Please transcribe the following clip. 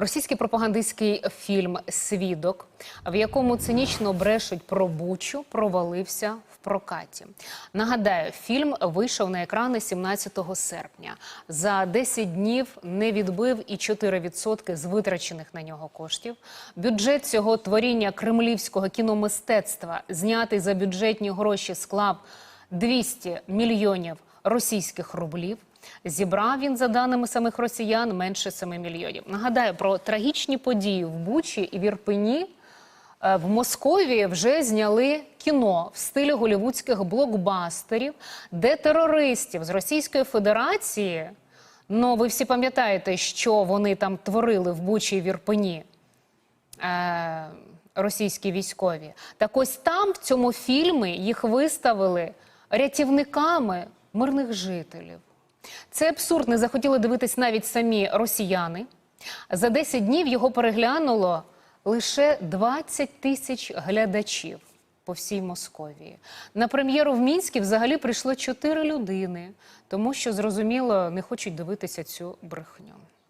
Російський пропагандистський фільм Свідок, в якому цинічно брешуть про Бучу, провалився в прокаті. Нагадаю, фільм вийшов на екрани 17 серпня. За 10 днів не відбив і 4% з витрачених на нього коштів. Бюджет цього творіння кремлівського кіномистецтва, знятий за бюджетні гроші, склав 200 мільйонів російських рублів. Зібрав він, за даними самих росіян, менше 7 мільйонів. Нагадаю про трагічні події в Бучі і в Ірпені. Е, В Московії вже зняли кіно в стилі голівудських блокбастерів, де терористів з Російської Федерації. Ну, ви всі пам'ятаєте, що вони там творили в Бучі і в Ірпені. Е, російські військові. Так ось там, в цьому фільмі, їх виставили рятівниками мирних жителів. Це абсурд не захотіли дивитись навіть самі росіяни. За 10 днів його переглянуло лише 20 тисяч глядачів по всій Московії. На прем'єру в мінські взагалі прийшло 4 людини, тому що, зрозуміло, не хочуть дивитися цю брехню.